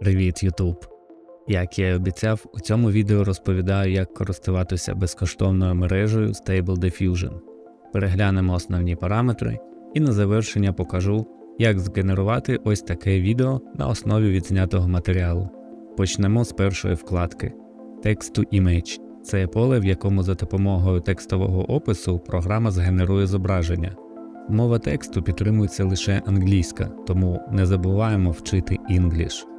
Привіт, YouTube! Як я й обіцяв, у цьому відео розповідаю, як користуватися безкоштовною мережею Stable Diffusion. Переглянемо основні параметри і на завершення покажу, як згенерувати ось таке відео на основі відзнятого матеріалу. Почнемо з першої вкладки Text to Image. Це поле, в якому за допомогою текстового опису програма згенерує зображення. Мова тексту підтримується лише англійська, тому не забуваємо вчити English.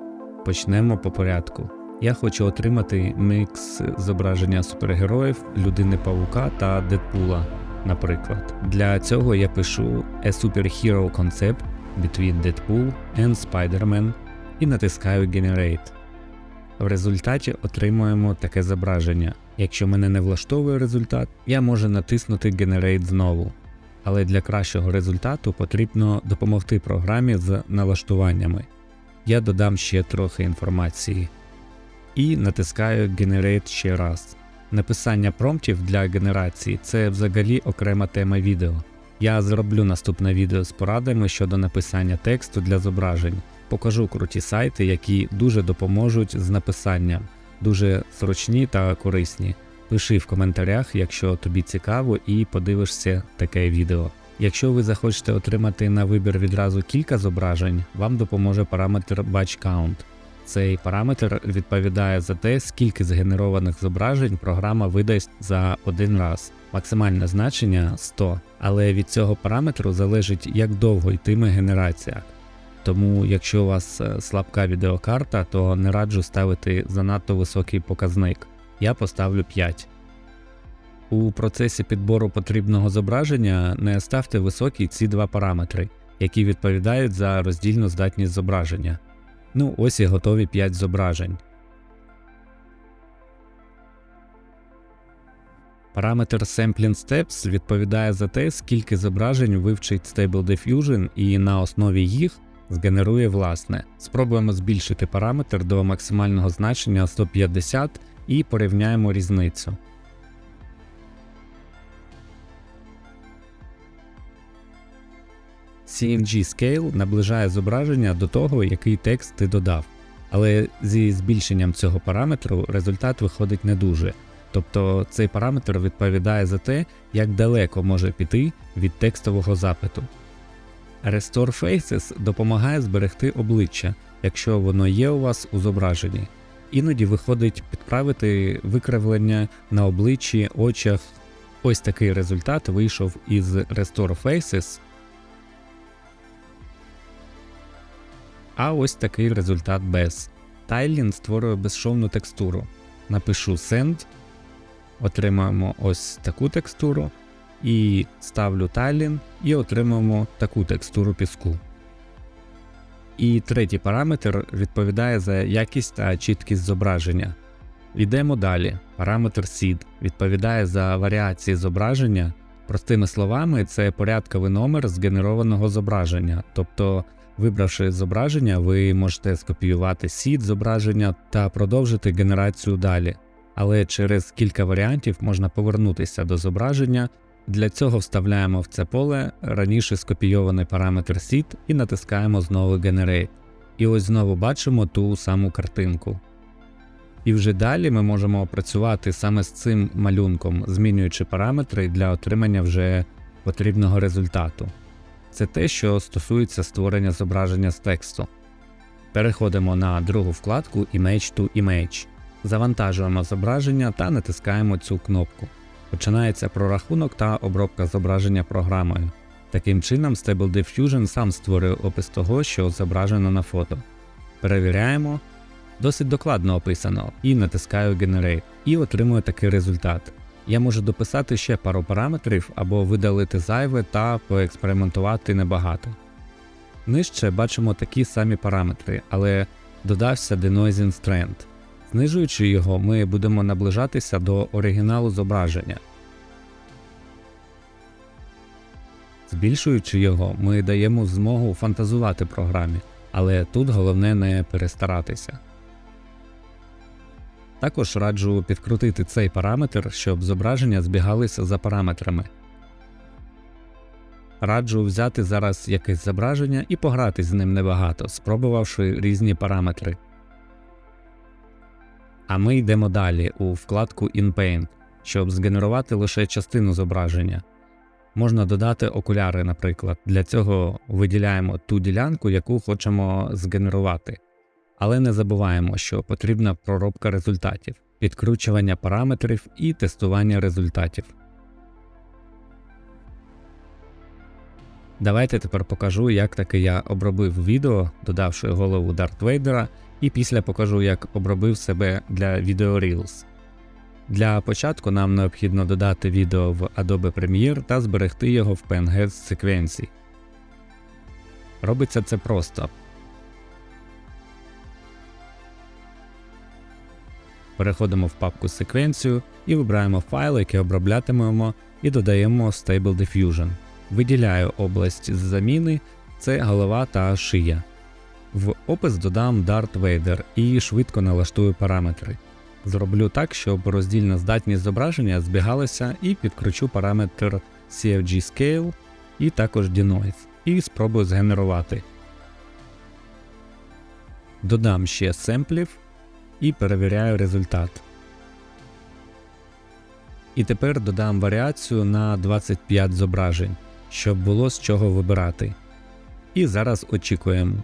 Почнемо по порядку. Я хочу отримати мікс зображення супергероїв, людини Павука та Дедпула, наприклад. Для цього я пишу A Superhero Concept between Deadpool and Spider-Man і натискаю Generate. В результаті отримуємо таке зображення. Якщо мене не влаштовує результат, я можу натиснути Generate знову. Але для кращого результату потрібно допомогти програмі з налаштуваннями. Я додам ще трохи інформації і натискаю Generate ще раз. Написання промптів для генерації це взагалі окрема тема відео. Я зроблю наступне відео з порадами щодо написання тексту для зображень. Покажу круті сайти, які дуже допоможуть з написанням, дуже зручні та корисні. Пиши в коментарях, якщо тобі цікаво, і подивишся таке відео. Якщо ви захочете отримати на вибір відразу кілька зображень, вам допоможе параметр Batch Count. Цей параметр відповідає за те, скільки згенерованих зображень програма видасть за один раз. Максимальне значення 100, але від цього параметру залежить, як довго йтиме генерація. Тому, якщо у вас е, слабка відеокарта, то не раджу ставити занадто високий показник. Я поставлю 5. У процесі підбору потрібного зображення не ставте високі ці два параметри, які відповідають за роздільну здатність зображення. Ну, ось і готові 5 зображень. Параметр Sampling Steps відповідає за те, скільки зображень вивчить Stable Diffusion і на основі їх згенерує власне. Спробуємо збільшити параметр до максимального значення 150 і порівняємо різницю. CMG Scale наближає зображення до того, який текст ти додав, але зі збільшенням цього параметру результат виходить не дуже. Тобто цей параметр відповідає за те, як далеко може піти від текстового запиту. Restore Faces допомагає зберегти обличчя, якщо воно є у вас у зображенні. Іноді виходить підправити викривлення на обличчі, очах. Ось такий результат вийшов із Restore Faces. А ось такий результат без. Тайлін створює безшовну текстуру. Напишу Send, отримаємо ось таку текстуру. І ставлю Тайлін і отримаємо таку текстуру піску. І третій параметр відповідає за якість та чіткість зображення. Йдемо далі. Параметр Seed відповідає за варіації зображення. Простими словами, це порядковий номер згенерованого зображення. Тобто, вибравши зображення, ви можете скопіювати seed зображення та продовжити генерацію далі. Але через кілька варіантів можна повернутися до зображення. Для цього вставляємо в це поле раніше скопійований параметр seed і натискаємо знову Generate. І ось знову бачимо ту саму картинку. І вже далі ми можемо опрацювати саме з цим малюнком, змінюючи параметри для отримання вже потрібного результату. Це те, що стосується створення зображення з тексту. Переходимо на другу вкладку Image to Image, завантажуємо зображення та натискаємо цю кнопку. Починається прорахунок та обробка зображення програмою. Таким чином, Stable Diffusion сам створює опис того, що зображено на фото. Перевіряємо. Досить докладно описано і натискаю Generate, і отримую такий результат. Я можу дописати ще пару параметрів або видалити зайве та поекспериментувати небагато. Нижче бачимо такі самі параметри, але додався Denoising Strand. Знижуючи його, ми будемо наближатися до оригіналу зображення. Збільшуючи його, ми даємо змогу фантазувати програмі, але тут головне не перестаратися. Також раджу підкрутити цей параметр, щоб зображення збігалися за параметрами. Раджу взяти зараз якесь зображення і пограти з ним небагато, спробувавши різні параметри. А ми йдемо далі у вкладку InPaint, щоб згенерувати лише частину зображення. Можна додати окуляри, наприклад. Для цього виділяємо ту ділянку, яку хочемо згенерувати. Але не забуваємо, що потрібна проробка результатів, підкручування параметрів і тестування результатів. Давайте тепер покажу, як таки я обробив відео, додавши голову Дарт Вейдера, і після покажу, як обробив себе для відео Reels. Для початку нам необхідно додати відео в Adobe Premiere та зберегти його в PNG з секвенцій. Робиться це просто. Переходимо в папку секвенцію і вибираємо файл, який оброблятимемо, і додаємо Stable Diffusion. Виділяю область з заміни, це голова та шия. В опис додам Darth Vader і швидко налаштую параметри. Зроблю так, щоб роздільна здатність зображення збігалася і підкручу параметр CFG Scale і також Denoise, і спробую згенерувати. Додам ще семплів і перевіряю результат. І тепер додам варіацію на 25 зображень, щоб було з чого вибирати. І зараз очікуємо.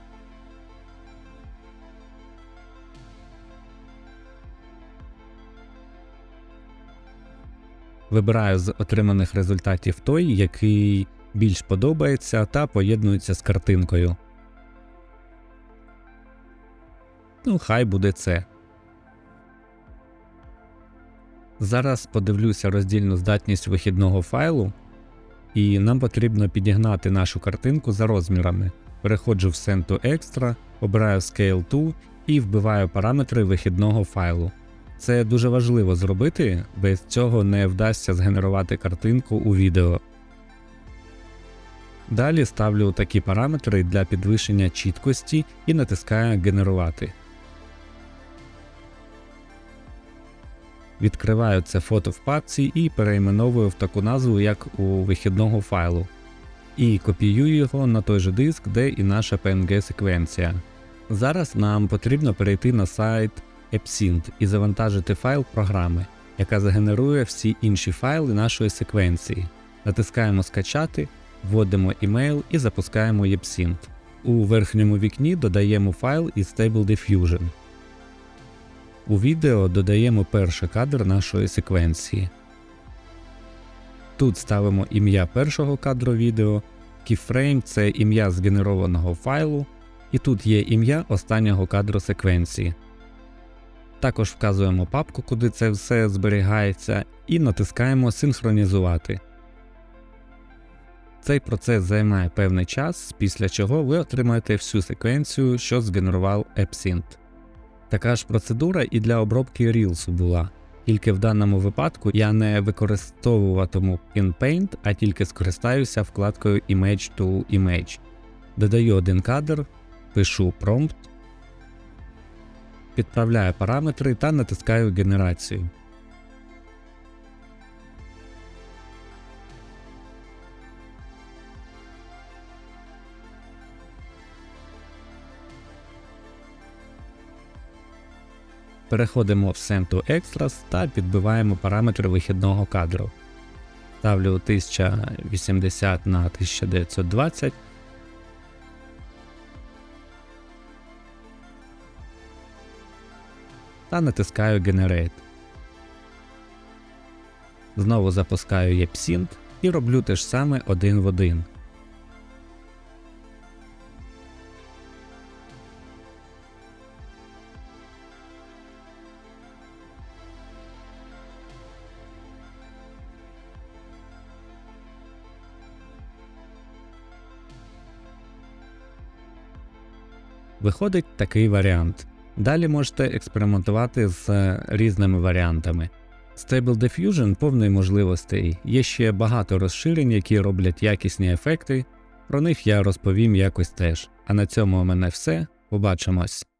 Вибираю з отриманих результатів той, який більш подобається та поєднується з картинкою. Ну, хай буде це. Зараз подивлюся роздільну здатність вихідного файлу, і нам потрібно підігнати нашу картинку за розмірами. Переходжу в Send to Extra, обираю Scale to і вбиваю параметри вихідного файлу. Це дуже важливо зробити, без цього не вдасться згенерувати картинку у відео. Далі ставлю такі параметри для підвищення чіткості і натискаю Генерувати. Відкриваю це фото в папці і перейменовую в таку назву, як у вихідного файлу. І копіюю його на той же диск, де і наша PNG секвенція. Зараз нам потрібно перейти на сайт AppSynth і завантажити файл програми, яка згенерує всі інші файли нашої секвенції. Натискаємо Скачати, вводимо email і запускаємо AppSynth. У верхньому вікні додаємо файл із Stable Diffusion. У відео додаємо перший кадр нашої секвенції. Тут ставимо ім'я першого кадру відео, keyframe – це ім'я згенерованого файлу, і тут є ім'я останнього кадру секвенції. Також вказуємо папку, куди це все зберігається, і натискаємо Синхронізувати. Цей процес займає певний час, після чого ви отримаєте всю секвенцію, що згенерував AppSynth. Така ж процедура і для обробки Reels була, тільки в даному випадку я не використовуватиму InPaint, а тільки скористаюся вкладкою Image to Image. Додаю один кадр, пишу prompt, підправляю параметри та натискаю генерацію. Переходимо в Send to Extras та підбиваємо параметри вихідного кадру. Ставлю 1080 на 1920. Та натискаю Generate. Знову запускаю YepSynth і роблю те ж саме один в один. Виходить такий варіант. Далі можете експериментувати з різними варіантами. Stable Diffusion повний можливостей, є ще багато розширень, які роблять якісні ефекти, про них я розповім якось теж. А на цьому у мене все. Побачимось!